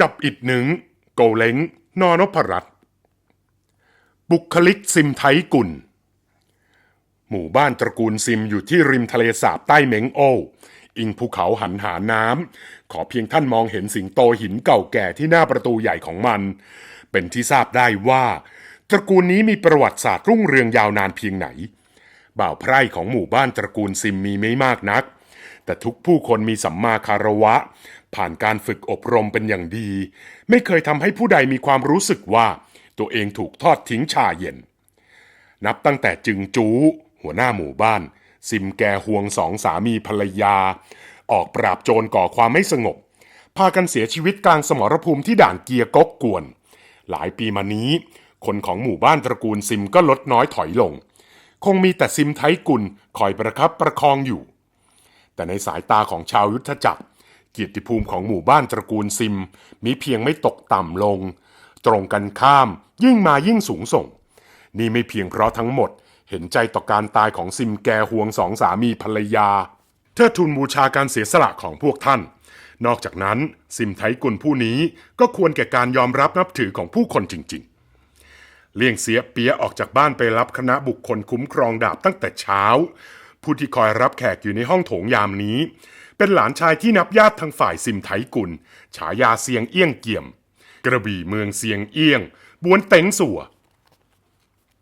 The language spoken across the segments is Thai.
จับอิดหนึ่งโกเล้งนอนพรัตน์บุคลิกซิมไทยกุลหมู่บ้านตระกูลซิมอยู่ที่ริมทะเลสาบใต้เหมงโอ อิงภูเขาหันหาน้ำ ขอเพียงท่านมองเห็นสิงโตหินเก่าแก่ที่หน้าประตูใหญ่ของมัน เป็นที่ทราบได้ว่า ตระกูลนี้มีประวัติศาสตร์รุ่งเรืองยาวนานเพียงไหน บ่าวไพร่ของหมู่บ้านตระกูลซิมมีไม่มากนัก แต่ทุกผู้คนมีสัมมาคารวะ ผ่านการฝึกอบรมเป็นอย่างดี ไม่เคยทำให้ผู้ใดมีความรู้สึกว่า ตัวเองถูกทอดทิ้งชาเย็น นับตั้งแต่จึงจูหัวหน้าหมู่บ้าน ซิมแกห่วงสองสามีภรรยา ออกปราบโจรก่อความไม่สงบ พากันเสียชีวิตกลางสมรภูมิที่ด่านเกียร์กกกวน หลายปีมานี้ คนของหมู่บ้านตระกูลซิมก็ลดน้อยถอยลง คงมีแต่ซิมไทยกุลคอยประคับประคองอยู่แต่ในสายตาของชาวยุทธจักร เกียรติภูมิของหมู่บ้านตระกูลซิม มีเพียงไม่ตกต่ำลง ตรงกันข้ามยิ่งมายิ่งสูงส่ง นี่ไม่เพียงเพราะทั้งหมดเห็นใจต่อการตายของซิมแกห่วงสองสามีภรรยาเทิดทูนบูชาการเสียสละของพวกท่าน นอกจากนั้นซิมไทยกุลผู้นี้ก็ควรแก่การยอมรับนับถือของผู้คนจริง ๆ เลี่ยงเสียเปียออกจากบ้านไปรับคณะบุคคลคุ้มครองดาบตั้งแต่เช้า ผู้ที่คอยรับแขกอยู่ในห้องโถงยามนี้ เป็นหลานชายที่นับญาติทางฝ่ายซิมไทยกุล ฉายาเซียงเอี้ยงเกี่ยม กระบี่เมืองเซียงเอี้ยง บวนเต็งสัว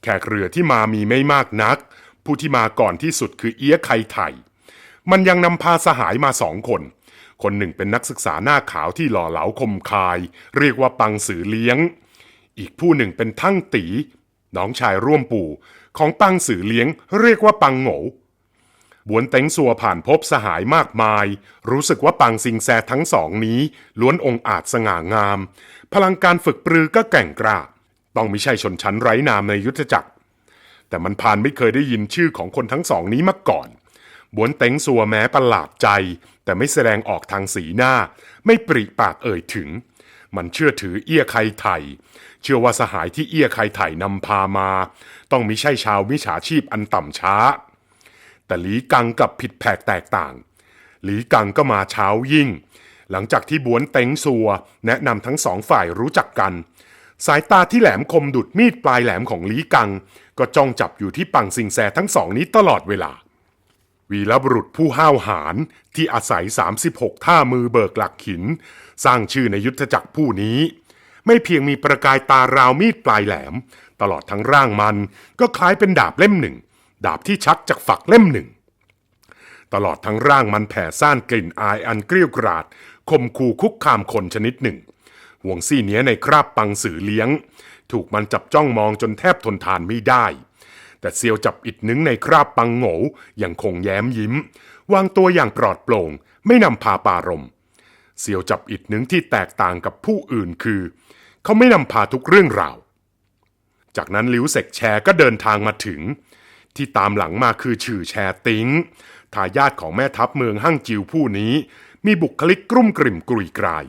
แขกเรือที่มามีไม่มากนัก ผู้ที่มาก่อนที่สุดคือเอี้ยไคไทมันยังนำพาสหายมาสองคน คนหนึ่งเป็นนักศึกษาหน้าขาวที่หล่อเหลาคมคาย เรียกว่าปังสือเลี้ยง อีกผู้หนึ่งเป็นทั้งตี น้องชายร่วมปู่ ของปังสือเลี้ยง เรียกว่าปังโง่ บวนเต็งสัวผ่านพบสหายมากมาย รู้สึกว่าปังซิงแซทั้งสองนี้ ล้วนองอาจสง่างาม พลังการฝึกปรือก็แก่งกล้าต้องไม่ใช่ชนชั้นไร้นามในยุทธจักร แต่มันพานไม่เคยได้ยินชื่อของคนทั้งสองนี้มาก่อน บวนเต็งสัวแม้ประหลาดใจ แต่ไม่แสดงออกทางสีหน้า ไม่ปริปากเอ่ยถึง มันเชื่อถือเอี้ยไคไทย เชื่อว่าสหายที่เอี้ยไคไทยนำพามา ต้องมิใช่ชาวมิจฉาชีพอันต่ำช้า แต่หลีกังกับผิดแผกแตกต่าง หลีกังก็มาเช้ายิ่ง หลังจากที่บวนเต็งสัว แนะนำทั้งสองฝ่ายรู้จักกัน สายตาที่แหลมคมดุดมีดปลายแหลมของหลีกัง ก็จ้องจับอยู่ที่ปังซิงแซทั้งสองนี้ตลอดเวลา วีรบุรุษผู้ห้าวหาญที่อาศัย 36 ท่ามือเบิกหลักหิน สร้างชื่อในยุทธจักรผู้นี้ไม่เพียงมีประกายตาราวมีดปลายแหลม ตลอดทั้งร่างมันก็คล้ายเป็นดาบเล่มหนึ่ง ดาบที่ชักจากฝักเล่มหนึ่ง ตลอดทั้งร่างมันแผ่ซ่านกลิ่นอายอันเกลี้ยวกราดคมคูคุกคามคนชนิดหนึ่ง ห่วงซี่เนี้ยในคราบปังสื่อเลี้ยง ถูกมันจับจ้องมองจนแทบทนทานไม่ได้ แต่เซียวจับอิดนึงในคราบปังโง่ยังคงแย้มยิ้ม วางตัวอย่างปลอดโปร่ง ไม่นำพาปารมเซียวจับอิดนึงที่แตกต่างกับผู้อื่นคือ เขาไม่นำพาทุกเรื่องราว จากนั้นลิวเสกแชร์ก็เดินทางมาถึง ที่ตามหลังมาคือชื่อแชร์ติงทายาทของแม่ทัพเมืองหั่งจิวผู้นี้ มีบุคลิกกรุ่มกริ่มกรุยกราย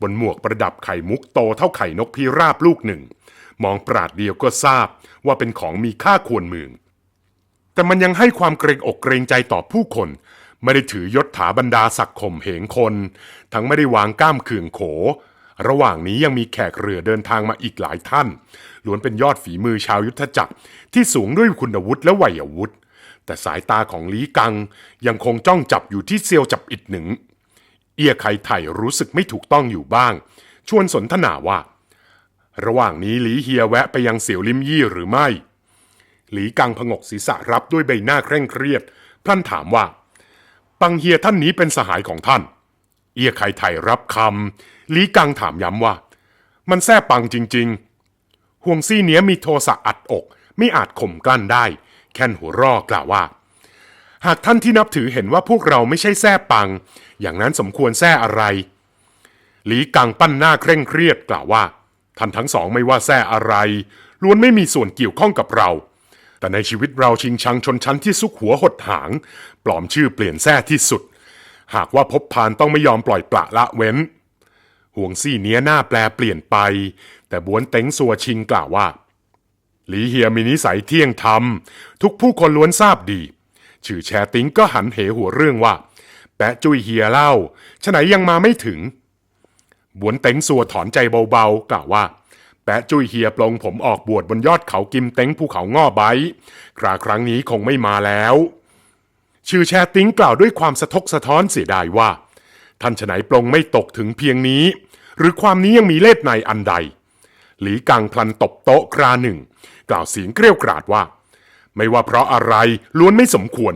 บนหมวกประดับไข่มุกโตเท่าไข่นกพิราบลูกหนึ่ง มองปราดเดียวก็ทราบว่าเป็นของมีค่าควรเมือง แต่มันยังให้ความเกรงอกเกรงใจต่อผู้คน ไม่ได้ถือยศถาบรรดาศักดิ์ข่มเหงคน ทั้งไม่ได้วางก้ามเขื่องโข ระหว่างนี้ยังมีแขกเรือเดินทางมาอีกหลายท่าน ล้วนเป็นยอดฝีมือชาวยุทธจักร ที่สูงด้วยคุณวุฒิและวัยวุฒิ แต่สายตาของลีกังยังคงจ้องจับอยู่ที่เซียวจับอิดหนึ่ง เอียไคไถ่รู้สึกไม่ถูกต้องอยู่บ้าง ชวนสนทนาว่า ระหว่างนี้หลีเฮียแวะไปยังเสี่ยวลิมยี่หรือไม่ หลีกังพงกศีรษะรับด้วยใบหน้าเคร่งเครียด พลันถามว่า ปังเฮียท่านนี้เป็นสหายของท่านเอียไคไถ่รับคำ ลีกังถามย้ำว่า มันแซ่ปังจริง ๆ ห่วงซี่เนี้ยมีโทสะอัดอก ไม่อาจข่มกลั้นได้ แค่นหัวเรอกล่าวว่า หากท่านที่นับถือเห็นว่าพวกเราไม่ใช่แซ่ปัง อย่างนั้นสมควรแซ่อะไรหลีกังปั้นหน้าเคร่งเครียดกล่าวว่า ท่านทั้งสองไม่ว่าแซ่อะไร ล้วนไม่มีส่วนเกี่ยวข้องกับเรา แต่ในชีวิตเราชิงชังชนชั้นที่ซุกหัวหดหาง ปลอมชื่อเปลี่ยนแซ่ที่สุด หากว่าพบพานต้องไม่ยอมปล่อยปละละเว้น ห่วงซี่เนี้ยหน้าแปลเปลี่ยนไป แต่บวนเต็งสัวชิงกล่าวว่า หลีเฮียมีนิสัยเที่ยงธรรม ทุกผู้คนล้วนทราบดีชื่อแชติงก็หันเหหัวเรื่องว่า แปะจุยเฮียเล่าฉไหนยังมาไม่ถึง บวนเต็งสัวถอนใจเบาๆ กล่าวว่า แปะจุยเฮียปลงผมออกบวชบนยอดเขากิมเต็งภูเขาง่อไบคราครั้งนี้คงไม่มาแล้ว ชื่อแชติ้งกล่าวด้วยความสะทกสะท้อนเสียดายว่า ท่านฉไนปลงไม่ตกถึงเพียงนี้ หรือความนี้ยังมีเล่ห์ในอันใด หลีกังพลันตบโต๊ะคราหนึ่ง กล่าวเสียงเกรี้ยวกราดว่า ไม่ว่าเพราะอะไรล้วนไม่สมควร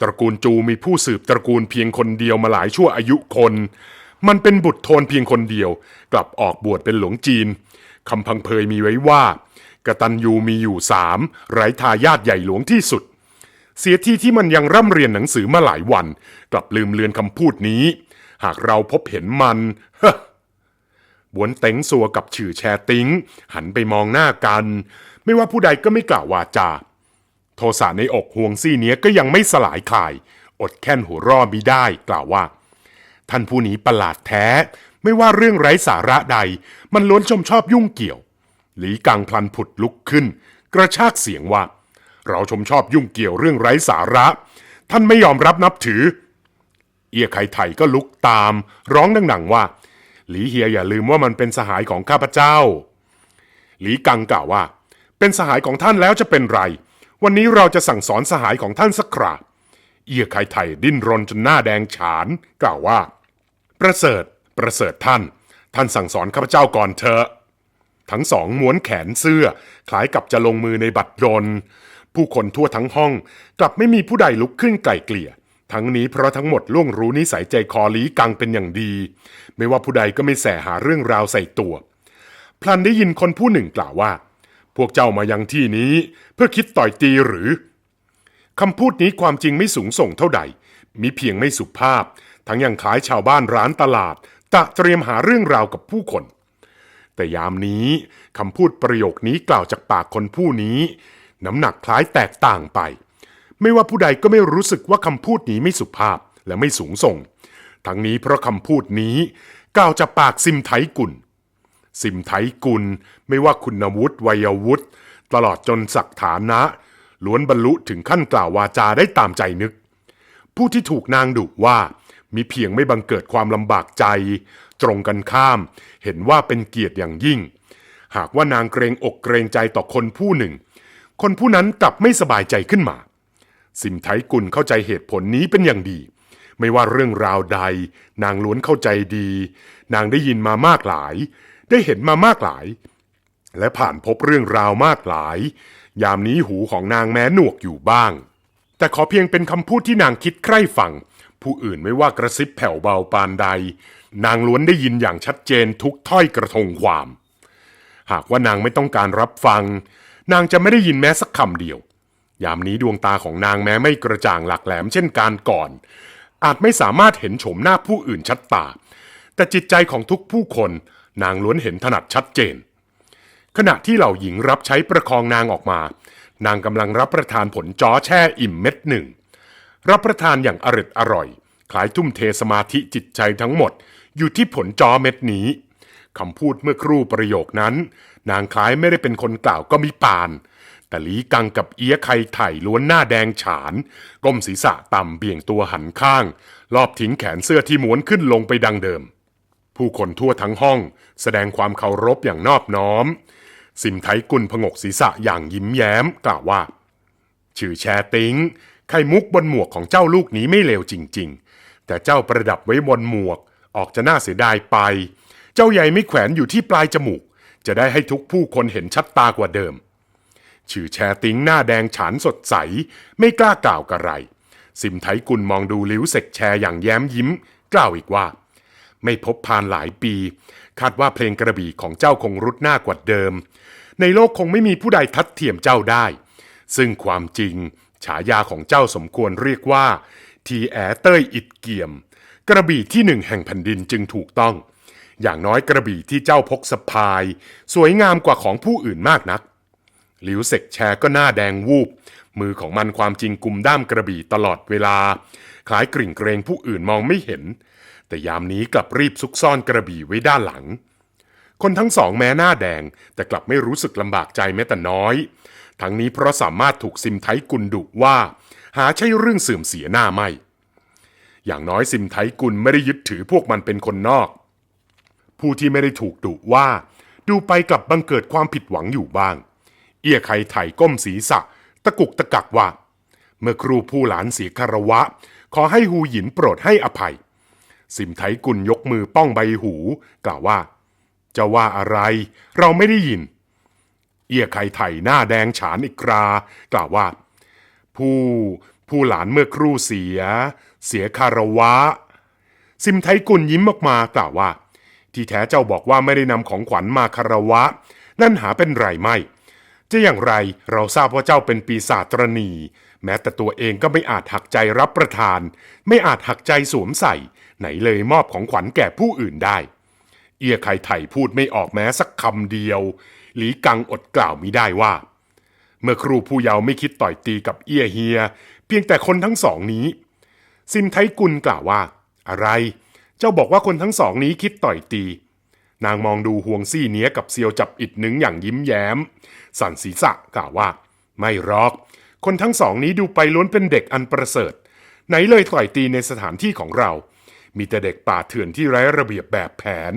ตระกูลจูมีผู้สืบตระกูลเพียงคนเดียวมาหลายชั่วอายุคน มันเป็นบุตรโทนเพียงคนเดียว กลับออกบวชเป็นหลวงจีนคำพังเพยมีไว้ว่ากตัญญูมีอยู่สามไร้ทายาทใหญ่หลวงที่สุด เสียทีที่มันยังร่ำเรียนหนังสือมาหลายวัน กลับลืมเลือนคำพูดนี้ หากเราพบเห็นมัน บวนเต็งสัวกับฉือแชติงหันไปมองหน้ากัน ไม่ว่าผู้ใดก็ไม่กล่าววาจา โทสะในอกห่วงซี่เนี้ยก็ยังไม่สลายคลาย อดแค้นหัวเร่อมิได้กล่าวว่า ท่านผู้นี้ประหลาดแท้ ไม่ว่าเรื่องไร้สาระใด มันล้วนชมชอบยุ่งเกี่ยว หลีกังพลันผุดลุกขึ้น กระชากเสียงว่า เราชมชอบยุ่งเกี่ยวเรื่องไร้สาระ ท่านไม่ยอมรับนับถือ เอียไข่ไถ่ก็ลุกตาม ร้องดังๆว่า หลีเฮียอย่าลืมว่ามันเป็นสหายของข้าพเจ้า หลีกังกล่าวว่า เป็นสหายของท่านแล้วจะเป็นไร วันนี้เราจะสั่งสอนสหายของท่านสักคราเอียไข่ไถ่ดิ้นรนจนหน้าแดงฉาน กล่าวว่า ประเสริฐ ประเสริฐท่าน ท่านสั่งสอนข้าพเจ้าก่อนเถอะทั้งสองม้วนแขนเสื้อ คล้ายกับจะลงมือในบัตรดลผู้คนทั่วทั้งห้อง กลับไม่มีผู้ใดลุกขึ้นไกล่เกลี่ย ทั้งนี้เพราะทั้งหมดล่วงรู้นิสัยใจคอหลีกังเป็นอย่างดี ไม่ว่าผู้ใดก็ไม่แสหาเรื่องราวใส่ตัว พลันได้ยินคนผู้หนึ่งกล่าวว่า พวกเจ้ามายังที่นี้ เพื่อคิดต่อยตีหรือคำพูดนี้ความจริงไม่สูงส่งเท่าใด มีเพียงไม่สุภาพ ทั้งยังคล้ายชาวบ้านร้านตลาด ตะเตรียมหาเรื่องราวกับผู้คน แต่ยามนี้คำพูดประโยคนี้กล่าวจากปากคนผู้นี้ น้ำหนักคล้ายแตกต่างไป ไม่ว่าผู้ใดก็ไม่รู้สึกว่าคำพูดนี้ไม่สุภาพและไม่สูงส่ง ทั้งนี้เพราะคำพูดนี้กล่าวจากปากซิมไทกุลสิมไทกุลไม่ว่าคุณวุฒิวัยวุฒิตลอดจนศักฐานะ ล้วนบรรลุถึงขั้นกล่าววาจาได้ตามใจนึก ผู้ที่ถูกนางดุว่ามีเพียงไม่บังเกิดความลำบากใจ ตรงกันข้าม เห็นว่าเป็นเกียรติอย่างยิ่ง หากว่านางเกรงอกเกรงใจต่อคนผู้หนึ่ง คนผู้นั้นกลับไม่สบายใจขึ้นมา สิมไทกุลเข้าใจเหตุผลนี้เป็นอย่างดี ไม่ว่าเรื่องราวใด นางล้วนเข้าใจดี นางได้ยินมามากหลาย ได้เห็นมามากหลาย และผ่านพบเรื่องราวมากหลาย ยามนี้หูของนางแม้หนวกอยู่บ้าง แต่ขอเพียงเป็นคำพูดที่นางคิดใคร่ฟัง ผู้อื่นไม่ว่ากระซิบแผ่วเบาปานใด นางล้วนได้ยินอย่างชัดเจนทุกถ้อยกระทงความ หากว่านางไม่ต้องการรับฟัง นางจะไม่ได้ยินแม้สักคำเดียวยามนี้ดวงตาของนางแม้ไม่กระจ่างหลักแหลมเช่นการก่อน อาจไม่สามารถเห็นโฉมหน้าผู้อื่นชัดตา แต่จิตใจของทุกผู้คนนางล้วนเห็นถนัดชัดเจน ขณะที่เหล่าหญิงรับใช้ประคองนางออกมา นางกำลังรับประทานผลจ้อแช่อิ่มเม็ดหนึ่ง รับประทานอย่างอร็ดอร่อย คล้ายทุ่มเทสมาธิจิตใจทั้งหมด อยู่ที่ผลจ้อเม็ดนี้คำพูดเมื่อครู่ประโยคนั้น นางคล้ายไม่ได้เป็นคนกล่าวก็มิปาน แต่หลีกังกับเอียไข่ไถ่ล้วนหน้าแดงฉาน ก้มศีรษะต่ำเบี่ยงตัวหันข้าง รอบทิ้งแขนเสื้อที่ม้วนขึ้นลงไปดังเดิม ผู้คนทั่วทั้งห้อง แสดงความเคารพอย่างนอบน้อม สิมไทกุลผงกศีรษะอย่างยิ้มแย้ม กล่าวว่า ชื่อแชติงไข่มุกบนหมวกของเจ้าลูกนี้ไม่เลวจริง ๆ แต่เจ้าประดับไว้บนหมวก ออกจะน่าเสียดายไป เจ้าใหญ่ไม่แขวนอยู่ที่ปลายจมูก จะได้ให้ทุกผู้คนเห็นชัดตากว่าเดิม ชื่อแชติงหน้าแดงฉานสดใส ไม่กล้ากล่าวกระไร สิมไทกุลมองดูลิ้วเสกแชอย่างแย้มยิ้ม กล่าวอีกว่า ไม่พบพานหลายปี คาดว่าเพลงกระบี่ของเจ้าคงรุดหน้ากว่าเดิม ในโลกคงไม่มีผู้ใดทัดเทียมเจ้าได้ ซึ่งความจริง ฉายาของเจ้าสมควรเรียกว่า ทีแอเต้ยอิดเกียม กระบี่ที่หนึ่งแห่งแผ่นดินจึงถูกต้อง อย่างน้อยกระบี่ที่เจ้าพกสะพาย สวยงามกว่าของผู้อื่นมากนัก หลิวเสกแชร์ก็หน้าแดงวูบ มือของมันความจริงกุมด้ามกระบี่ตลอดเวลา คล้ายกริ่งเกรงผู้อื่นมองไม่เห็น แต่ยามนี้กลับรีบซุกซ่อนกระบี่ไว้ด้านหลัง คนทั้งสองแม้หน้าแดง แต่กลับไม่รู้สึกลำบากใจแม้แต่น้อย ทั้งนี้เพราะสามารถถูกซิมไทกุลดุว่า หาใช่เรื่องเสื่อมเสียหน้าไม่อย่างน้อยซิมไทกุลไม่ได้ยึดถือพวกมันเป็นคนนอกผผู้ที่ไม่ได้ถูกดุว่า ดูไปกลับบังเกิดความผิดหวังอยู่บ้าง เอี้ยไขไถ่ก้มศีรษะ ตะกุกตะกักว่า เมื่อครูผู้หลานเสียคารวะ ขอให้หูหยินโปรดให้อภัย สิมไทกุลยกมือป้องใบหู กล่าวว่า จะว่าอะไร เราไม่ได้ยิน เอี้ยไข่ไถ่หน้าแดงฉานอีกครากล่าวว่า ผู้ผู้หลานเมื่อครู่เสีย เสียคารวะ สิมไทกุลยิ้มออกมากล่าวว่า ที่แท้เจ้าบอกว่าไม่ได้นำของขวัญมาคารวะ นั่นหาเป็นไรไม่ จะอย่างไรเราทราบว่าเจ้าเป็นปีศาจตรณีแม้แต่ตัวเองก็ไม่อาจหักใจรับประทาน ไม่อาจหักใจสวมใส่ ไหนเลยมอบของขวัญแก่ผู้อื่นได้ เอียไข่ไถ่พูดไม่ออกแม้สักคำเดียว หลีกังอดกล่าวมิได้ว่า เมื่อครูผู้เยาว์ไม่คิดต่อยตีกับเอียเฮีย เพียงแต่คนทั้งสองนี้ ซิมไทกุลกล่าวว่า อะไร เจ้าบอกว่าคนทั้งสองนี้คิดต่อยตี นางมองดูห่วงซี่เนี้ยกับเซียวจับอิดหนึ่งอย่างยิ้มแย้ม สั่นศีรษะกล่าวว่า ไม่รอก คนทั้งสองนี้ดูไปล้วนเป็นเด็กอันประเสริฐ ไหนเลยต่อยตีในสถานที่ของเรา มีแต่เด็กป่าเถื่อนที่ไร้ระเบียบแบบแผน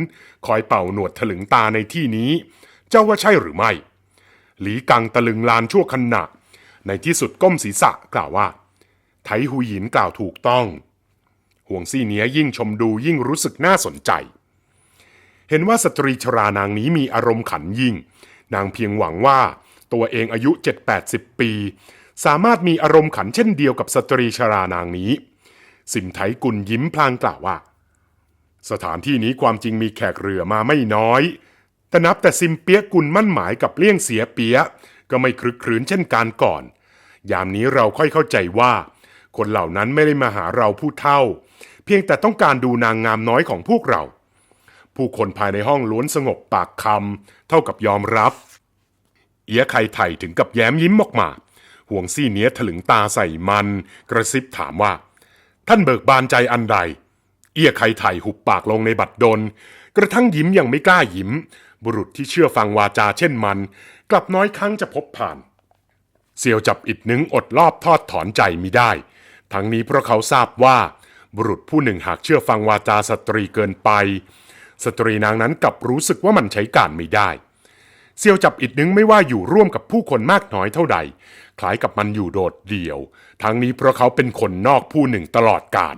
คอยเป่าหนวดถลึงตาในที่นี้ เจ้าว่าใช่หรือไม่ หลีกังตะลึงลานชั่วขณะ ในที่สุดก้มศีรษะกล่าวว่า ไทหูหยินกล่าวถูกต้องห่วงซี่เนี้ยยิ่งชมดูยิ่งรู้สึกน่าสนใจ เห็นว่าสตรีชรานางนี้มีอารมณ์ขันยิ่ง นางเพียงหวังว่าตัวเองอายุ 7-80 ปี สามารถมีอารมณ์ขันเช่นเดียวกับสตรีชรานางนี้ สิมไทกุลยิ้มพลางกล่าวว่า สถานที่นี้ความจริงมีแขกเรือมาไม่น้อย แต่นับแต่ซิมเปียกุลมั่นหมายกับเลี่ยงเสียเปียก็ไม่คลึกครื้นเช่นการก่อน ยามนี้เราค่อยเข้าใจว่า คนเหล่านั้นไม่ได้มาหาเราผู้เท่า เพียงแต่ต้องการดูนางงามน้อยของพวกเรา ผู้คนภายในห้องล้วนสงบปากคำเท่ากับยอมรับ เอียไข่ไถ่ถึงกับแย้มยิ้มออกมา ห่วงซี่เนี้ยถลึงตาใส่มัน กระซิบถามว่า ท่านเบิกบานใจอันใด เอียไข่ไถ่หุบปากลงในบัดดล กระทั่งยิ้มยังไม่กล้ายิ้ม บุรุษที่เชื่อฟังวาจาเช่นมัน กลับน้อยครั้งจะพบผ่าน เซียวจับอิดนึงอดรอบทอดถอนใจมิได้ ทั้งนี้เพราะเขาทราบว่า บุรุษผู้หนึ่งหากเชื่อฟังวาจาสตรีเกินไป สตรีนางนั้นกลับรู้สึกว่ามันใช้การไม่ได้ เซียวจับอิดนึงไม่ว่าอยู่ร่วมกับผู้คนมากน้อยเท่าใด คล้ายกับมันอยู่โดดเดี่ยว ทั้งนี้เพราะเขาเป็นคนนอกผู้หนึ่งตลอดกาล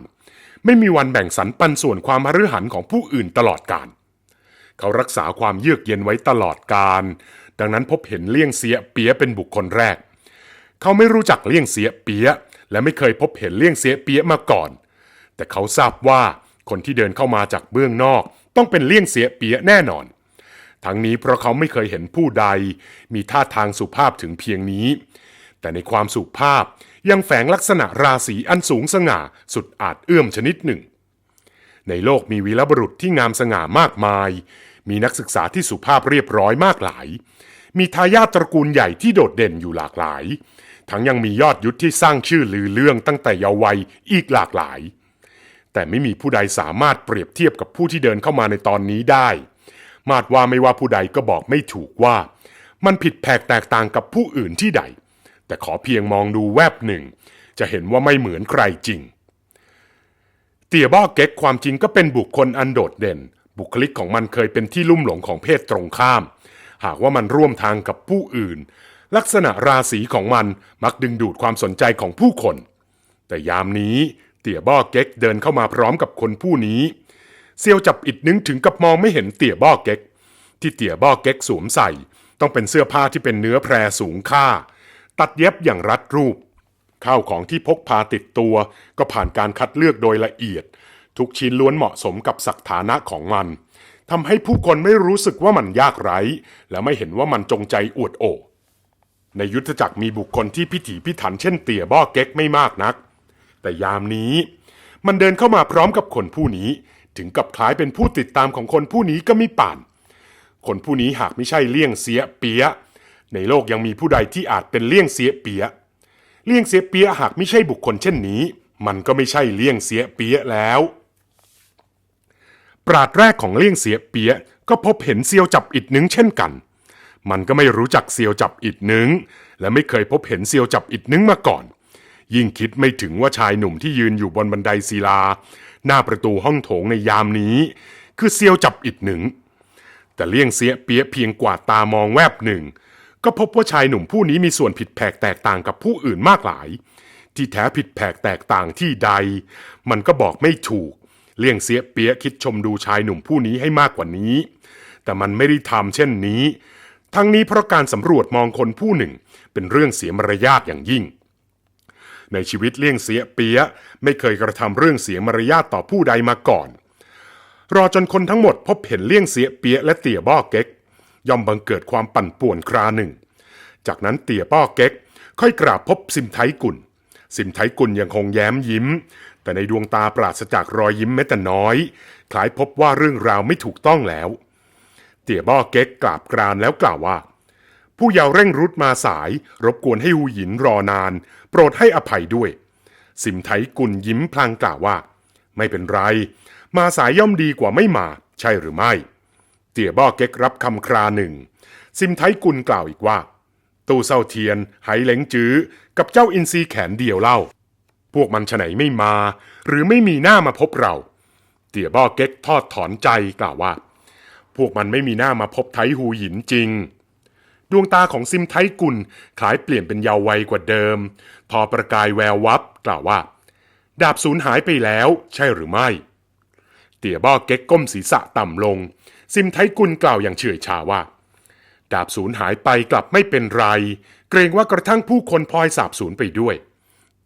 ไม่มีวันแบ่งสรรปันส่วนความมฤหันของผู้อื่นตลอดกาลเขารักษาความเยือกเย็นไว้ตลอดกาลดังนั้นพบเห็นเลี่ยงเสียเปียเป็นบุคคลแรก เขาไม่รู้จักเลี่ยงเสียเปียและไม่เคยพบเห็นเลี่ยงเสียเปียมาก่อน แต่เขาทราบว่าคนที่เดินเข้ามาจากเบื้องนอก ต้องเป็นเลี่ยงเสียเปียแน่นอน ทั้งนี้เพราะเขาไม่เคยเห็นผู้ใด มีท่าทางสุภาพถึงเพียงนี้ แต่ในความสุภาพยังแฝงลักษณะราศีอันสูงสง่าสุดอาจเอื้อมชนิดหนึ่ง ในโลกมีวีรบุรุษที่งามสง่ามากมาย มีนักศึกษาที่สุภาพเรียบร้อยมากหลาย มีทายาทตระกูลใหญ่ที่โดดเด่นอยู่หลากหลาย ทั้งยังมียอดยุทธที่สร้างชื่อลือเรื่องตั้งแต่เยาว์วัยอีกหลากหลาย แต่ไม่มีผู้ใดสามารถเปรียบเทียบกับผู้ที่เดินเข้ามาในตอนนี้ได้ มาดว่าไม่ว่าผู้ใดก็บอกไม่ถูกว่า มันผิดแผกแตกต่างกับผู้อื่นที่ใด แต่ขอเพียงมองดูแวบหนึ่ง จะเห็นว่าไม่เหมือนใครจริง เตี่ยบ้อเก๊กความจริงก็เป็นบุคคลอันโดดเด่น บุคลิกของมันเคยเป็นที่ลุ่มหลงของเพศตรงข้าม หากว่ามันร่วมทางกับผู้อื่น ลักษณะราศีของมันมักดึงดูดความสนใจของผู้คน แต่ยามนี้ เตี่ยบ้อเก๊กเดินเข้ามาพร้อมกับคนผู้นี้ เซียวจับอิดนึงถึงกับมองไม่เห็นเตี่ยบ้อเก๊ก ที่เตี่ยบ้อเก๊กสวมใส่ ต้องเป็นเสื้อผ้าที่เป็นเนื้อแพรสูงค่า ตัดเย็บอย่างรัดรูป ข้าวของที่พกพาติดตัว ก็ผ่านการคัดเลือกโดยละเอียด ทุกชิ้นล้วนเหมาะสมกับศักฐานะของมันทำให้ผู้คนไม่รู้สึกว่ามันยากไร้ และไม่เห็นว่ามันจงใจอวดโอในยุทธจักรมีบุคคลที่พิถีพิถันเช่นเตี่ยบ้อเก๊กไม่มากนัก แต่ยามนี้ มันเดินเข้ามาพร้อมกับคนผู้นี้ ถึงกับคล้ายเป็นผู้ติดตามของคนผู้นี้ก็ไม่ป่าน คนผู้นี้หากไม่ใช่เลี่ยงเสียเปีย ในโลกยังมีผู้ใดที่อาจเป็นเลี่ยงเสียเปีย เลี่ยงเสียเปียหากไม่ใช่บุคคลเช่นนี้ มันก็ไม่ใช่เลี่ยงเสียเปียแล้ว ปราดแรกของเลี่ยงเสียเปียก็พบเห็นเซียวจับอิดนึงเช่นกัน มันก็ไม่รู้จักเซียวจับอิดนึง และไม่เคยพบเห็นเซียวจับอิดนึงมาก่อน ยิ่งคิดไม่ถึงว่าชายหนุ่มที่ยืนอยู่บนบันไดศิลา หน้าประตูห้องโถงในยามนี้ คือเซียวจับอิดหนึ่ง แต่เลี่ยงเสียเปียเพียงกวาดตามองแวบหนึ่ง ก็พบว่าชายหนุ่มผู้นี้มีส่วนผิดแผกแตกต่างกับผู้อื่นมากหลาย ที่แท้ผิดแผกแตกต่างที่ใด มันก็บอกไม่ถูก เลี่ยงเสียเปียคิดชมดูชายหนุ่มผู้นี้ให้มากกว่านี้ แต่มันไม่ได้ทำเช่นนี้ ทั้งนี้เพราะการสำรวจมองคนผู้หนึ่ง เป็นเรื่องเสียมารยาทอย่างยิ่ง ในชีวิตเลี่ยงเสียเปียะไม่เคยกระทำเรื่องเสียมารยาทต่อผู้ใดมาก่อน รอจนคนทั้งหมดพบเห็นเลี่ยงเสียเปียะและเตี่ยบ้อเก๊ก ย่อมบังเกิดความปั่นป่วนคราหนึ่ง จากนั้นเตี่ยป้อเก๊ก ค่อยกราบพบซิมไทกุลซิมไทกุลยังคงแย้มยิ้ม แต่ในดวงตาปราศจากรอยยิ้มแม้แต่น้อยคล้ายพบว่าเรื่องราวไม่ถูกต้องแล้ว เตี่ยบ้อเก๊กกราบกรานแล้วกล่าวว่า ผู้เยาว์เร่งรุดมาสาย รบกวนให้หูหยินรอนาน โปรดให้อภัยด้วย สิมไทกุลยิ้มพลางกล่าวว่า ไม่เป็นไร มาสายย่อมดีกว่าไม่มา ใช่หรือไม่เตี่ยบ้อเก๊กรับคำคราหนึ่งซิมไทกุลกล่าวอีกว่า ตู้เศร้าเทียน ไหเหลงจื้อ กับเจ้าอินทรีแขนเดียวเล่า พวกมันฉไหนไม่มา หรือไม่มีหน้ามาพบเรา เตี่ยบ้อเก๊กทอดถอนใจกล่าวว่า พวกมันไม่มีหน้ามาพบไทหูหยินจริง ดวงตาของซิมไทกุลคล้ายเปลี่ยนเป็นเยาว์วัยกว่าเดิมทอประกายแวววับกล่าวว่า ดาบสูญหายไปแล้ว ใช่หรือไม่ เตี่ยบ้อเก๊กก้มศีรษะต่ำลง ซิมไทกุลกล่าวอย่างเฉื่อยชาว่า ดาบสูญหายไปกลับไม่เป็นไร เกรงว่ากระทั่งผู้คนพลอยสาบสูญไปด้วย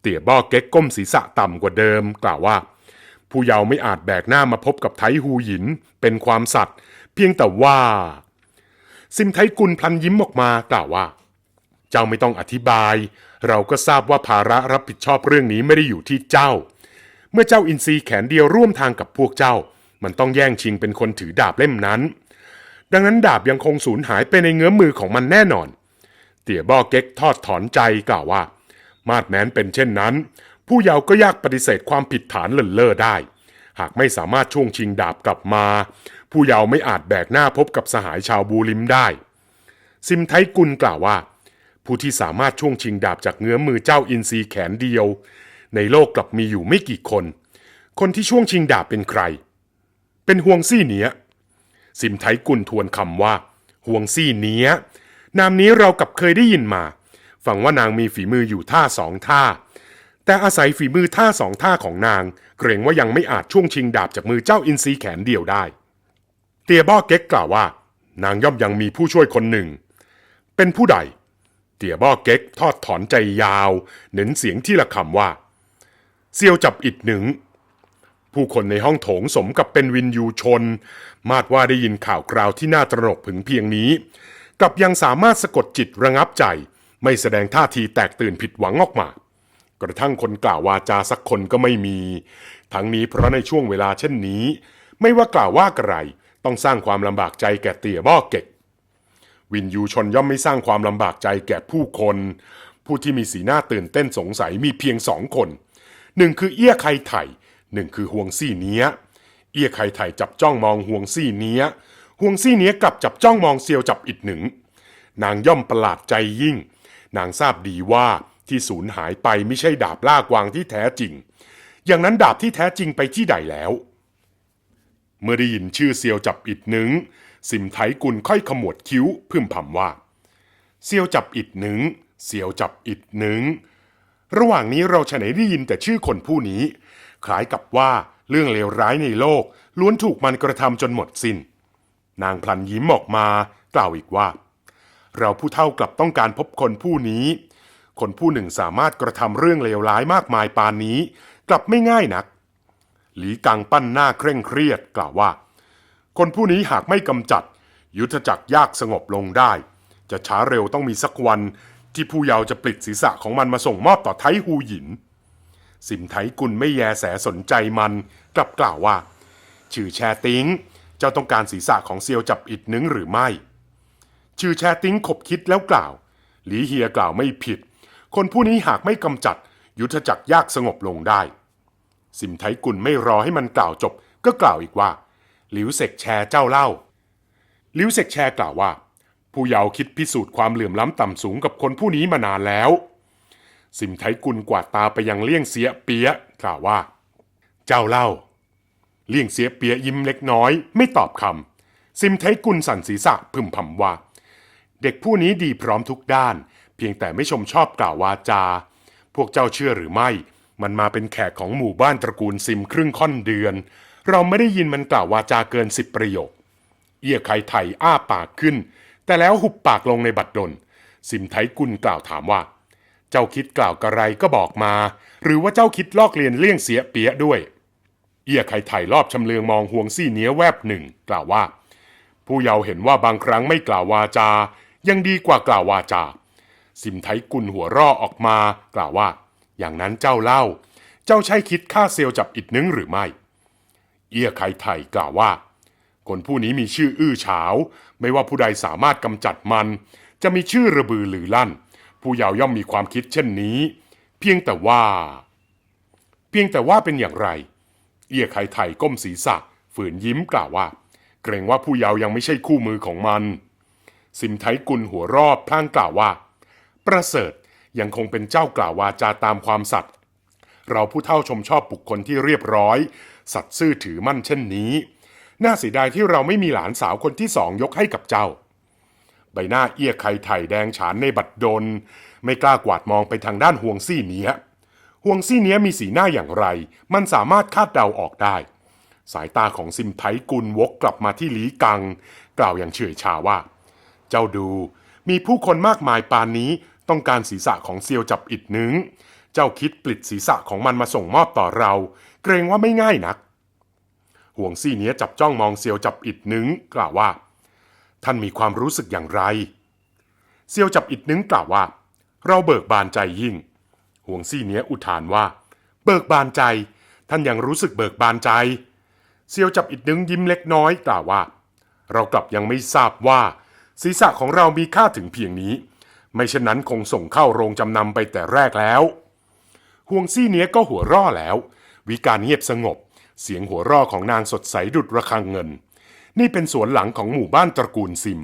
เตี่ยบ้อเก๊กก้มศีรษะต่ำกว่าเดิม กล่าวว่า ผู้เยาว์ไม่อาจแบกหน้ามาพบกับไทหูหยินเป็นความสัตย์เพียงแต่ว่า ซิมไทกุลพลันยิ้มออกมากล่าวว่า เจ้าไม่ต้องอธิบาย เราก็ทราบว่าภาระรับผิดชอบเรื่องนี้ไม่ได้อยู่ที่เจ้า เมื่อเจ้าอินทรีแขนเดียวร่วมทางกับพวกเจ้า มันต้องแย่งชิงเป็นคนถือดาบเล่มนั้น ดังนั้นดาบยังคงสูญหายไปในเงื้อมมือของมันแน่นอน เตี่ยบ้อเก๊กทอดถอนใจกล่าวว่า มาดแม้นเป็นเช่นนั้น ผู้เยาว์ก็ยากปฏิเสธความผิดฐานเลินเล่อได้ หากไม่สามารถช่วงชิงดาบกลับมา ผู้เยาว์ไม่อาจแบกหน้าพบกับสหายชาวบูลิมได้ ซิมไทกุลกล่าวว่า ผู้ที่สามารถช่วงชิงดาบจากเงื้อมือเจ้าอินทรีแขนเดียว ในโลกกลับมีอยู่ไม่กี่คน คนที่ช่วงชิงดาบเป็นใคร เป็นห่วงซี่เนี้ยสิมไทกุลทวนคำว่าห่วงซี่เนี้ยนามนี้เรากับเคยได้ยินมา ฟังว่านางมีฝีมืออยู่ท่าสองท่า แต่อาศัยฝีมือท่าสองท่าของนาง เกรงว่ายังไม่อาจช่วงชิงดาบจากมือเจ้าอินทรีแขนเดียวได้ เตียบ้อเก๊กกล่าวว่า นางย่อมยังมีผู้ช่วยคนหนึ่ง เป็นผู้ใด เตียบ้อเก๊กทอดถอนใจยาว เน้นเสียงที่ละคำว่า เซียวจับอิดหนึ่ง ผู้คนในห้องโถงสมกับเป็นวินยูชน มาดว่าได้ยินข่าวคราวที่น่าตระหนกผึงเพียงนี้กลับยังสามารถสะกดจิตระงับใจ ไม่แสดงท่าทีแตกตื่นผิดหวังออกมา กระทั่งคนกล่าววาจาสักคนก็ไม่มี ทั้งนี้เพราะในช่วงเวลาเช่นนี้ ไม่ว่ากล่าวว่าอะไร ต้องสร้างความลำบากใจแก่เตี่ยบ้อเก็ก วินยูชนย่อมไม่สร้างความลำบากใจแก่ผู้คน ผู้ที่มีสีหน้าตื่นเต้นสงสัยมีเพียงสองคนหนึ่งคือเอี้ยไคไถ่หนึ่งคือห่วงซี่เนี้ย เอี้ยไคไถ่จับจ้องมองห่วงซี่เนี้ยห่วงซี่เนี้ยกลับจับจ้องมองเซียวจับอิดหนึ่ง นางย่อมประหลาดใจยิ่ง นางทราบดีว่าที่สูญหายไปไม่ใช่ดาบล่ากวางที่แท้จริง อย่างนั้นดาบที่แท้จริงไปที่ใดแล้ว เมื่อได้ยินชื่อเซียวจับอิดหนึ่งสิมไทกุลค่อยขมวดคิ้วพึมพำว่า เซียวจับอิดหนึ่งเซียวจับอิดหนึ่งระหว่างนี้เราฉะไหนได้ยินแต่ชื่อคนผู้นี้ คล้ายกับว่าเรื่องเลวร้ายในโลก ล้วนถูกมันกระทำจนหมดสิน้น นางพลันยิ้มออกมากล่าวอีกว่า เราผู้เท่ากลับต้องการพบคนผู้นี้ คนผู้หนึ่งสามารถกระทำเรื่องเลวร้ายมากมายปานนี้ กลับไม่ง่ายนัก หลีกังปั้นหน้าเคร่งเครียดกล่าวว่า คนผู้นี้หากไม่กำจัด ยุทธจักรยากสงบลงได้ จะช้าเร็วต้องมีสักวันที่ผู้เยาว์จะปลิดศีรษะของมันมาส่งมอบต่อไทหูหยิน สิมไทกุลไม่แยแสสนใจมันกลับกล่าวว่า ชื่อแชติงเจ้าต้องการศีรษะของเซียวจับอิดนึงหรือไม่ ชื่อแชติงขบคิดแล้วกล่าว หลีเฮียกล่าวไม่ผิด คนผู้นี้หากไม่กำจัด ยุทธจักรยากสงบลงได้ สิมไทกุลไม่รอให้มันกล่าวจบก็กล่าวอีกว่าหลิวเสกแชร์เจ้าเล่าหลิวเสกแชร์กล่าวว่า ผู้เยาว์คิดพิสูจน์ความเหลื่อมล้ำต่ำสูงกับคนผู้นี้มานานแล้ว สิมไทกุลกวาดตาไปยังเลี่ยงเสียเปียะกล่าวว่า เจ้าเล่า เลี่ยงเสียเปียะยิ้มเล็กน้อย ไม่ตอบคำซิมไทกุลสั่นศีรษะพึมพำว่า เด็กผู้นี้ดีพร้อมทุกด้าน เพียงแต่ไม่ชมชอบกล่าววาจา พวกเจ้าเชื่อหรือไม่ มันมาเป็นแขกของหมู่บ้านตระกูลซิมครึ่งค่อนเดือน เราไม่ได้ยินมันกล่าววาจาเกินสิบประโยค เอี้ยไข่ไถ่อ้าปากขึ้น แต่แล้วหุบปากลงในบัดดลสิมไทกุลกล่าวถามว่า เจ้าคิดกล่าวกระไรก็บอกมา หรือว่าเจ้าคิดลอกเลียนเลี่ยงเสียเปียด้วย เอี้ยไข่ไถ่รอบชำเลืองมองห่วงซี่เนี้ยแวบหนึ่ง กล่าวว่า ผู้เยาว์เห็นว่าบางครั้งไม่กล่าววาจา ยังดีกว่ากล่าววาจาสิมไทกุลหัวร่อออกมากล่าวว่า อย่างนั้นเจ้าเล่า เจ้าใช่คิดฆ่าเซลจับอิดนึงหรือไม่ เอี้ยไข่ไถ่กล่าวว่า คนผู้นี้มีชื่ออื้อฉาว ไม่ว่าผู้ใดสามารถกำจัดมัน จะมีชื่อระบือหรือลั่น ผู้ยาวย่อมมีความคิดเช่นนี้ เพียงแต่ว่า เพียงแต่ว่าเป็นอย่างไร เอี้ยไข่ไถ่ก้มศีรษะ ฝืนยิ้มกล่าวว่า เกรงว่าผู้ยาวยังไม่ใช่คู่มือของมัน สิมไทกุลหัวรอบพลางกล่าวว่า ประเสริฐ ยังคงเป็นเจ้ากล่าววาจาตามความสัตย์เราผู้เท่าชมชอบบุคคลที่เรียบร้อย สัตย์ซื่อถือมั่นเช่นนี้ น่าเสียดายที่เราไม่มีหลานสาวคนที่สองยกให้กับเจ้า ใบหน้าเอี้ยไข่ไถ่แดงฉานในบัดดล ไม่กล้ากวาดมองไปทางด้านห่วงซี่เนี้ยห่วงซี่เนี้ยมีสีหน้าอย่างไร มันสามารถคาดเดาออกได้ สายตาของซิมไทกุลวกกลับมาที่หลีกัง กล่าวอย่างเฉยชาว่า เจ้าดูมีผู้คนมากมายปานนี้ ต้องการศีรษะของเซียวจับอิดนึง เจ้าคิดปลิดศีรษะของมันมาส่งมอบต่อเรา เกรงว่าไม่ง่ายนัก ห่วงซี่เนี้ยจับจ้องมองเซียวจับอิดนึง กล่าวว่า ท่านมีความรู้สึกอย่างไร เซียวจับอิดนึงกล่าวว่า เราเบิกบานใจยิ่ง ห่วงซี่เนี้ยอุทานว่า เบิกบานใจ ท่านยังรู้สึกเบิกบานใจ เซียวจับอิดนึงยิ้มเล็กน้อยกล่าวว่า เรากลับยังไม่ทราบว่า ศีรษะของเรามีค่าถึงเพียงนี้ ไม่เช่นนั้นคงส่งเข้าโรงจำนำไปแต่แรกแล้วห่วงซี่เนี้ยก็หัวร่อแล้ว วิการเงียบสงบ เสียงหัวร่อของนางสดใสดุดระฆังเงิน นี่เป็นสวนหลังของหมู่บ้านตระกูลซิม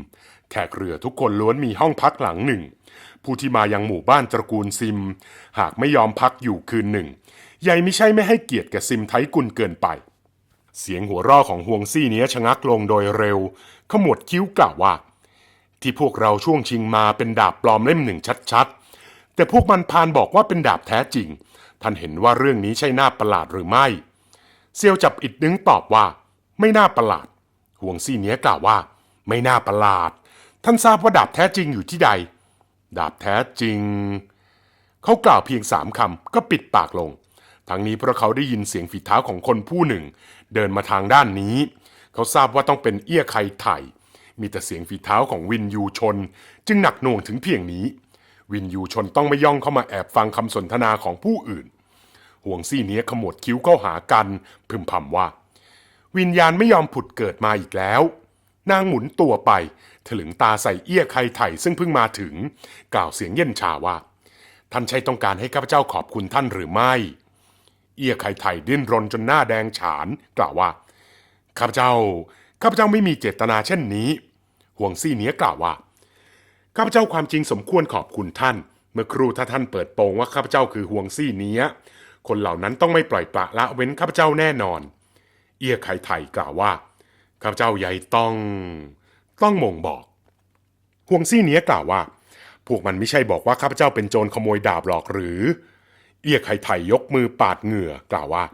แขกเรือทุกคนล้วนมีห้องพักหลังหนึ่ง ผู้ที่มายังหมู่บ้านตระกูลซิม หากไม่ยอมพักอยู่คืนหนึ่งใหญ่ไม่ใช่ไม่ให้เกียรติแก่ซิมไทกุลเกินไป เสียงหัวร่อของห่วงซี่เนี้ยชะงักลงโดยเร็ว ขมวดคิ้วกล่าวว่า ที่พวกเราช่วงชิงมาเป็นดาบปลอมเล่มหนึ่งชัดๆ แต่พวกมันพานบอกว่าเป็นดาบแท้จริง ท่านเห็นว่าเรื่องนี้ใช่น่าประหลาดหรือไม่ เซียวจับอิดนึงตอบว่า ไม่น่าประหลาด ห่วงซี่เนี้ยกล่าวว่า ไม่น่าประหลาด ท่านทราบว่าดาบแท้จริงอยู่ที่ใด ดาบแท้จริง เขากล่าวเพียงสามคำก็ปิดปากลง ทั้งนี้เพราะเขาได้ยินเสียงฝีเท้าของคนผู้หนึ่ง เดินมาทางด้านนี้ เขาทราบว่าต้องเป็นเอี้ยไคไถ่ มีแต่เสียงฝีเท้าของวินยูชน จึงหนักหน่วงถึงเพียงนี้ วินยูชนต้องไม่ย่องเข้ามาแอบฟังคำสนทนาของผู้อื่น ห่วงซี่เนี้ยขมวดคิ้วเข้าหากัน พึมพำว่า วิญญาณไม่ยอมผุดเกิดมาอีกแล้ว นางหมุนตัวไป ถลึงตาใส่เอี้ยไคไถ่ซึ่งเพิ่งมาถึง กล่าวเสียงเย็นชาว่า ท่านใช่ต้องการให้ข้าพเจ้าขอบคุณท่านหรือไม่ เอี้ยไคไถ่ดิ้นรนจนหน้าแดงฉาน กล่าวว่าข้าพเจ้าข้าพเจ้าไม่มีเจตนาเช่นนี้ ห่วงซี่เนี้ยกล่าวว่าข้าพเจ้าความจริงสมควรขอบคุณท่าน เมื่อครู่ถ้าท่านเปิดโปงว่าข้าพเจ้าคือห่วงซี่เนี้ย คนเหล่านั้นต้องไม่ปล่อยปละละเว้นข้าพเจ้าแน่นอน เอียไข่ไถ่กล่าวว่าข้าพเจ้าใหญ่ต้อง ต้องมงบอกห่วงซี่เนี้ยกล่าวว่า พวกมันไม่ใช่บอกว่าข้าพเจ้าเป็นโจรขโมยดาบหรอกหรือ เอียไข่ไถ่ยกมือปาดเหงื่อกล่าวว่า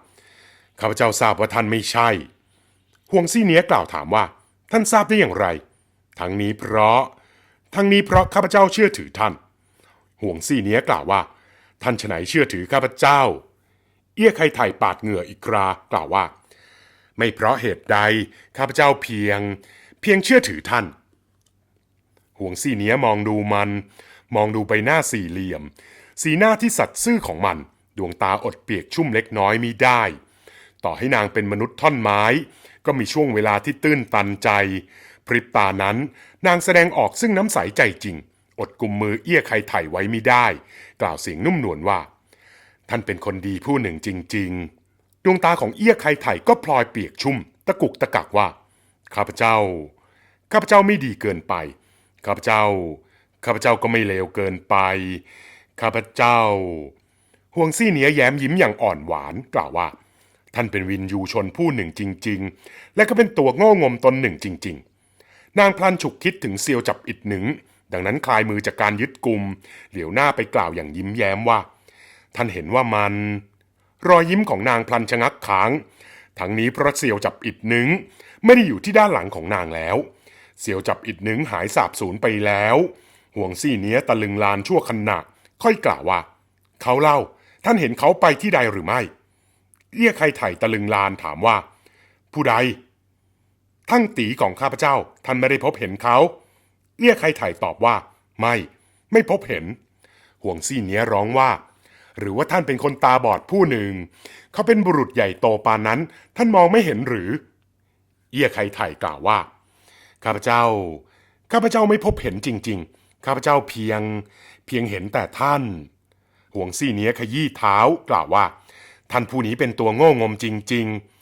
ข้าพเจ้าทราบว่าท่านไม่ใช่ห่วงซี่เนี้ยกล่าวถามว่า ท่านทราบได้อย่างไร ทั้งนี้เพราะ ทั้งนี้เพราะข้าพเจ้าเชื่อถือท่าน ห่วงซี่เนี้ยกล่าวว่า ท่านฉไหนเชื่อถือข้าพเจ้า เอี้ยไข่ไถ่ปาดเหงื่ออีกครากล่าวว่า ไม่เพราะเหตุใดข้าพเจ้าเพียง เพียงเชื่อถือท่าน ห่วงซี่เนี้ยมองดูมัน มองดูใบหน้าสี่เหลี่ยม สีหน้าที่สัตย์ซื่อของมัน ดวงตาอดเปียกชุ่มเล็กน้อยมิได้ ต่อให้นางเป็นมนุษย์ท่อนไม้ ก็มีช่วงเวลาที่ตื้นตันใจ พริบตานั้น นางแสดงออกซึ่งน้ำใสใจจริง อดกุมมือเอี้ยไข่ไถ่ไว้มิได้ กล่าวเสียงนุ่มนวลว่า ท่านเป็นคนดีผู้หนึ่งจริง ๆ ดวงตาของเอี้ยไข่ไถ่ก็พลอยเปียกชุ่ม ตะกุกตะกักว่า ข้าพเจ้า ข้าพเจ้าไม่ดีเกินไป ข้าพเจ้า ข้าพเจ้าก็ไม่เลวเกินไป ข้าพเจ้าห่วงซี่เหนียแย้มยิ้มอย่างอ่อนหวานกล่าวว่าท่านเป็นวินยูชนผู้หนึ่งจริง ๆ และก็เป็นตัวโง่งมตนหนึ่งจริง ๆ นางพลันฉุกคิดถึงเซียวจับอิดหนึ่ง ดังนั้นคลายมือจากการยึดกลุ่ม เหลียวหน้าไปกล่าวอย่างยิ้มแย้มว่า ท่านเห็นว่ามัน รอยยิ้มของนางพลันชะงักค้าง ทั้งนี้เพราะเซียวจับอิดหนึ่งไม่ได้อยู่ที่ด้านหลังของนางแล้ว เซียวจับอิดหนึ่งหายสาบสูญไปแล้ว ห่วงซี่เนี้ยตะลึงลานชั่วขณะ ค่อยกล่าวว่า เขาเล่า ท่านเห็นเขาไปที่ใดหรือไม่เรียกใครไถ่ตะลึงลานถามว่า ผู้ใด ทั้งตีของข้าพเจ้าท่านไม่ได้พบเห็นเขาเรียใครไถ่ตอบว่า ไม่ ไม่พบเห็น ห่วงซี่เนี้ยร้องว่า หรือว่าท่านเป็นคนตาบอดผู้หนึ่ง เขาเป็นบุรุษใหญ่โตปานนั้น ท่านมองไม่เห็นหรือ เอี้ยไคไถ่กล่าวว่า ข้าพเจ้า ข้าพเจ้าไม่พบเห็นจริง ๆ ข้าพเจ้าเพียง เพียงเห็นแต่ท่าน ห่วงซี่เนี้ยขยี้เท้ากล่าวว่า ท่านผู้นี้เป็นตัวโง่งมจริง ๆ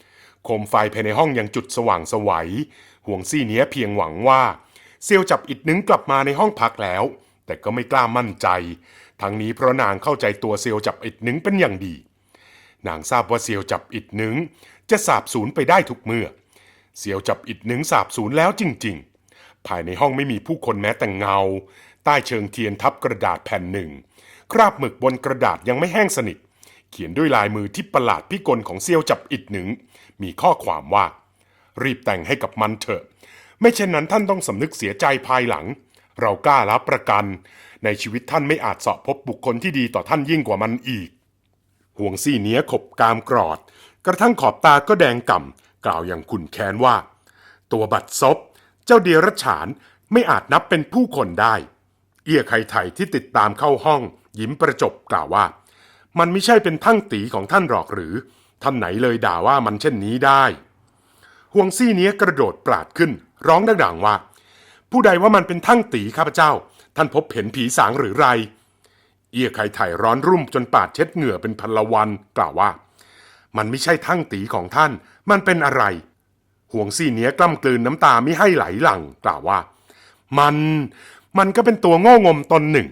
โคมไฟภายในห้องยังจุดสว่างสวัยห่วงซี่เนี้ยเพียงหวังว่า เซียวจับอิดหนึงกลับมาในห้องพักแล้ว แต่ก็ไม่กล้ามั่นใจ ทั้งนี้เพราะนางเข้าใจตัวเซียวจับอิดหนึงเป็นอย่างดี นางทราบว่าเซียวจับอิดหนึงจะสาบสูญไปได้ทุกเมื่อ เซียวจับอิดหนึงสาบสูญแล้วจริง ๆ ภายในห้องไม่มีผู้คนแม้แต่เงา ใต้เชิงเทียนทับกระดาษแผ่นหนึ่ง คราบหมึกบนกระดาษยังไม่แห้งสนิท เขียนด้วยลายมือที่ประหลาดพิกลของเซียวจับอิดหนึ่ง มีข้อความว่า รีบแต่งให้กับมันเถอะ ไม่เช่นนั้นท่านต้องสำนึกเสียใจภายหลัง เรากล้ารับประกัน ในชีวิตท่านไม่อาจเสาะพบบุคคลที่ดีต่อท่านยิ่งกว่ามันอีก ห่วงซี่เนี้ยขบกามกรอด กระทั่งขอบตาก็แดงก่ำกล่าวอย่างขุนแค้นว่า ตัวบัดซบ เจ้าเดียรฉานไม่อาจนับเป็นผู้คนได้ เอี้ยไข่ไถ่ที่ติดตามเข้าห้อง ยิ้มประจบกล่าวว่า มันไม่ใช่เป็นทั้งตีของท่านหรอกหรือ ท่านไหนเลยด่าว่ามันเช่นนี้ได้ห่วงซี่เนี้ยกระโดดปราดขึ้น ร้องดังๆว่า ผู้ใดว่ามันเป็นทั้งตีข้าพเจ้า ท่านพบเห็นผีสางหรือไร เอียไข่ไถ่ร้อนรุ่มจนปาดเช็ดเหงื่อเป็นพลวันกล่าวว่า มันไม่ใช่ทั้งตีของท่าน มันเป็นอะไรห่วงซี่เนี้ยกล้ำกลืนน้ำตาไม่ให้ไหลหลั่งกล่าวว่า มันมันก็เป็นตัวโง่งมตนหนึ่ง